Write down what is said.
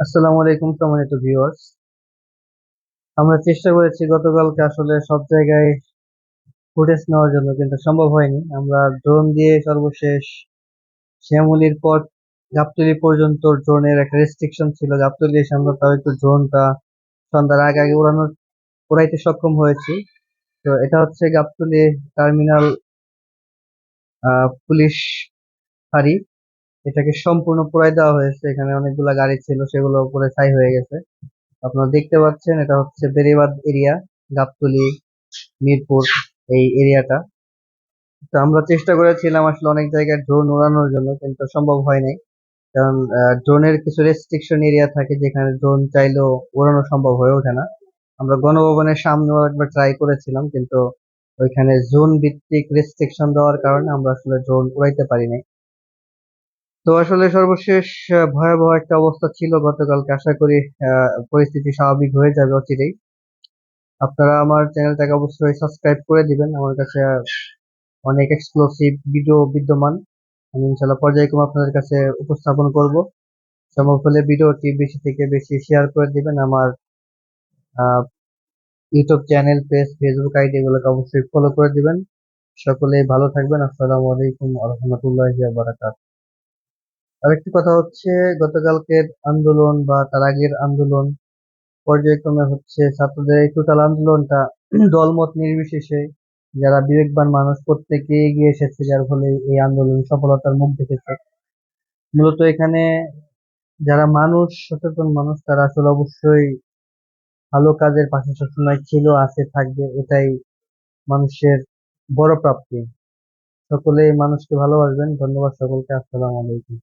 আসসালামু আলাইকুম, সম্মানিত ভিউয়ার্স আমরা চেষ্টা করেছি গতকালকে আসলে সব জায়গায় ফুটেজ নেওয়ার জন্য, কিন্তু সম্ভব হয়নি। আমরা ড্রোন দিয়ে সর্বশেষ শ্যামলির পর গাবতলী পর্যন্ত ড্রোনের একটা রেস্ট্রিকশন ছিল। গাবতলী এসে আমরা তাও একটু ড্রোনটা সন্ধ্যার আগে আগে উড়ানোর, উড়াইতে সক্ষম হয়েছি। তো এটা হচ্ছে গাবতলী টার্মিনাল পুলিশ ফাঁড়ি। এটাকে সম্পূর্ণ পুরাই দেওয়া হয়েছে। এখানে অনেকগুলা গাড়ি ছিল, সেগুলো পুরো ছাই হয়ে গেছে। আপনারা দেখতে পাচ্ছেন, এটা হচ্ছে বেরিবাদ এরিয়া, গাবতলী, মিরপুর, এই এরিয়াটা। তো আমরা চেষ্টা করেছিলাম আসলে অনেক জায়গায় ড্রোন উড়ানোর জন্য, কিন্তু সম্ভব হয় নাই কারণ ড্রোনের কিছু রেস্ট্রিকশন এরিয়া থাকে যেখানে ড্রোন চাইলেও উড়ানো সম্ভব হয়ে ওঠে না। আমরা গণভবনের সামনেও একবার ট্রাই করেছিলাম, কিন্তু ওইখানে জোন ভিত্তিক রেস্ট্রিকশন দেওয়ার কারণে আমরা আসলে ড্রোন উড়াইতে পারি নাই তো আসলে সর্বশেষ ভয়াবহ একটা অবস্থা ছিল গতকালকে। আশা করি পরিস্থিতি স্বাভাবিক হয়ে যাবে অচিরেই। আপনারা আমার চ্যানেলটাকে অবশ্যই সাবস্ক্রাইব করে দিবেন। আমার কাছে অনেক এক্সক্লুসিভ ভিডিও বিদ্যমান। আমি ইনশাল্লাহ পর্যায়ক্রমে আপনাদের কাছে উপস্থাপন করব। সম্ভব হলে ভিডিওটি বেশি থেকে বেশি শেয়ার করে দিবেন। আমার YouTube channel page Facebook ID এগুলোকে অবশ্যই ফলো করে দিবেন। সকলেই ভালো থাকবেন। আসসালামু আলাইকুম রহমতুল্লাহি বারাকাতুহু। আরেকটি কথা হচ্ছে, গতকালকের আন্দোলন বা তার আগের আন্দোলন পর্যায়ক্রমে হচ্ছে ছাত্রদের এই টোটাল আন্দোলনটা দলমত নির্বিশেষে যারা বিবেকবান মানুষ প্রত্যেকে এগিয়ে এসেছে, যার ফলে এই আন্দোলন সফলতার মুখ দেখেছে। মূলত এখানে যারা মানুষ, সচেতন মানুষ, তারা আসলে অবশ্যই ভালো কাজের পাশে সবসময় ছিল, আছে, থাকবে, এটাই মানুষের বড় প্রাপ্তি। সকলেই মানুষকে ভালোবাসবেন। ধন্যবাদ সকলকে। আসসালাম আলাইকুম।